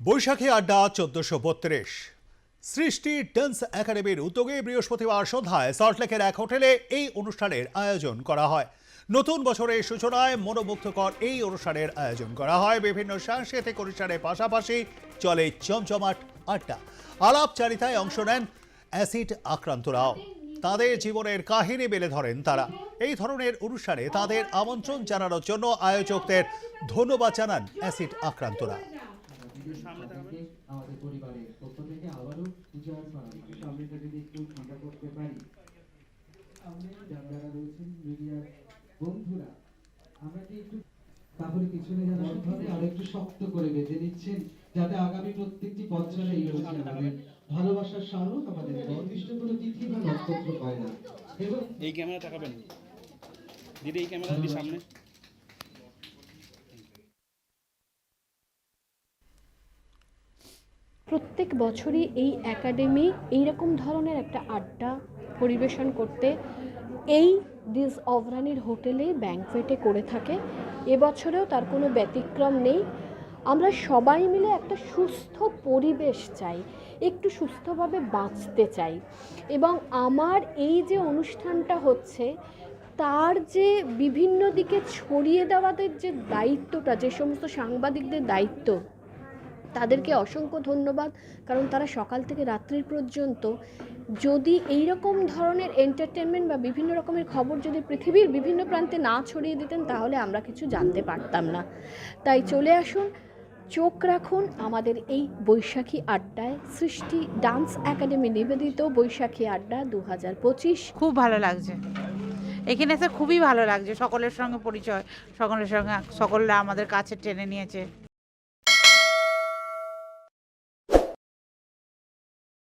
বৈশাখী আড্ডা চোদ্দশো বত্রিশ। সৃষ্টি ডান্স একাডেমির উদ্যোগে বৃহস্পতিবার সন্ধ্যায় সল্টলেকের এক হোটেলে এই অনুষ্ঠানের আয়োজন করা হয়। নতুন বছরের সূচনায় মনোমুগ্ধকর এই অনুষ্ঠানের আয়োজন করা হয়। বিভিন্ন সাংস্কৃতিক অনুষ্ঠানের পাশাপাশি চলে চমচমাট আড্ডা। আলাপচারিতায় অংশ নেন অ্যাসিড আক্রান্তরাও। তাদের জীবনের কাহিনী মেলে ধরেন তারা। এই ধরনের অনুষ্ঠানে তাদের আমন্ত্রণ জানানোর জন্য আয়োজকদের ধন্যবাদ জানান অ্যাসিড আক্রান্তরা। আমাদের পরিবারের পক্ষ থেকে আবারও করা যদি একটু ফাঁকা করতে পারি। যারা রয়েছেন মিডিয়ার বন্ধুরা আমরা কি একটু তাহলে পিছনে যারা আর একটু শক্ত করে বেঁধে নিচ্ছেন যাতে আগামী প্রত্যেকটি বছরে এই আমাদের ভালোবাসার স্মারক আমাদের নির্দিষ্ট কোনো তিথি বা নক্ষত্র হয় না। এবং এই ক্যামেরা তাকাবেন। দিদি এই ক্যামেরা দিদি সামনে। প্রত্যেক বছরই এই একাডেমি এইরকম ধরনের একটা আড্ডা পরিবেশন করতে এই দিস অভরানির হোটেলে ব্যাংকোয়েটে করে থাকে। এবছরেও তার কোনো ব্যতিক্রম নেই। আমরা সবাই মিলে একটা সুস্থ পরিবেশ চাই, একটু সুস্থভাবে বাঁচতে চাই। এবং আমার এই যে অনুষ্ঠানটা হচ্ছে, তার যে বিভিন্ন দিকে ছড়িয়ে দেওয়াদের যে দায়িত্বটা, যে সমস্ত সাংবাদিকদের দায়িত্ব তাদেরকে অসংখ্য ধন্যবাদ, কারণ তারা সকাল থেকে রাত্রির পর্যন্ত যদি এই রকম ধরনের এন্টারটেনমেন্ট বা বিভিন্ন রকমের খবর যদি পৃথিবীর বিভিন্ন প্রান্তে না ছড়িয়ে দিতেন, তাহলে আমরা কিছু জানতে পারতাম না। তাই চলে আসুন, চোখ রাখুন আমাদের এই বৈশাখী আড্ডায়। সৃষ্টি ডান্স একাডেমি নিবেদিত বৈশাখী আড্ডা দু হাজার পঁচিশ। খুব ভালো লাগছে। এখানে এসে খুবই ভালো লাগছে সকলের সঙ্গে পরিচয়, সকলের সঙ্গে, সকলরা আমাদের কাছে টেনে নিয়েছে।